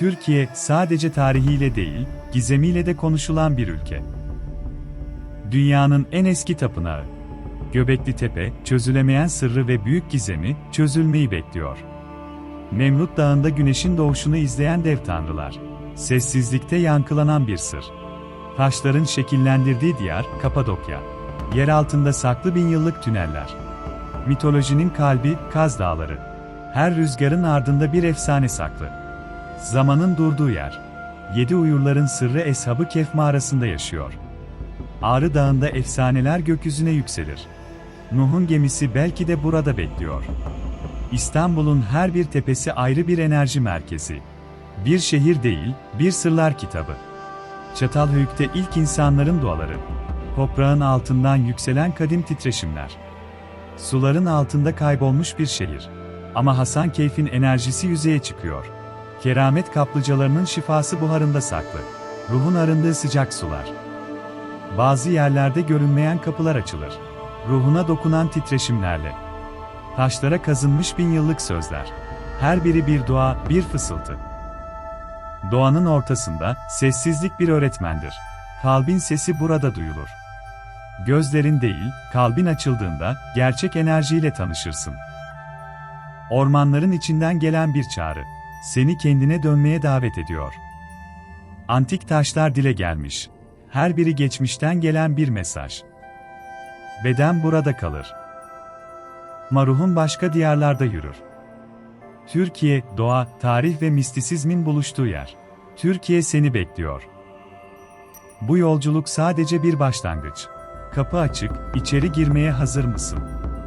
Türkiye sadece tarihiyle değil, gizemiyle de konuşulan bir ülke. Dünyanın en eski tapınağı. Göbekli Tepe, çözülemeyen sırrı ve büyük gizemi, çözülmeyi bekliyor. Nemrut Dağı'nda güneşin doğuşunu izleyen dev tanrılar. Sessizlikte yankılanan bir sır. Taşların şekillendirdiği diyar, Kapadokya. Yer altında saklı bin yıllık tüneller. Mitolojinin kalbi, Kaz Dağları. Her rüzgarın ardında bir efsane saklı. Zamanın durduğu yer. Yedi uyurların sırrı Eshabı Kehf mağarasında yaşıyor. Ağrı Dağı'nda efsaneler gökyüzüne yükselir. Nuh'un gemisi belki de burada bekliyor. İstanbul'un her bir tepesi ayrı bir enerji merkezi. Bir şehir değil, bir sırlar kitabı. Çatalhöyük'te ilk insanların duaları. Toprağın altından yükselen kadim titreşimler. Suların altında kaybolmuş bir şehir. Ama Hasan Keyf'in enerjisi yüzeye çıkıyor. Keramet kaplıcalarının şifası buharında saklı. Ruhun arındığı sıcak sular. Bazı yerlerde görünmeyen kapılar açılır. Ruhuna dokunan titreşimlerle. Taşlara kazınmış bin yıllık sözler. Her biri bir dua, bir fısıltı. Doğanın ortasında, sessizlik bir öğretmendir. Kalbin sesi burada duyulur. Gözlerin değil, kalbin açıldığında, gerçek enerjiyle tanışırsın. Ormanların içinden gelen bir çağrı. Seni kendine dönmeye davet ediyor. Antik taşlar dile gelmiş. Her biri geçmişten gelen bir mesaj. Beden burada kalır. Maruhun başka diyarlarda yürür. Türkiye, doğa, tarih ve mistisizmin buluştuğu yer. Türkiye seni bekliyor. Bu yolculuk sadece bir başlangıç. Kapı açık, içeri girmeye hazır mısın?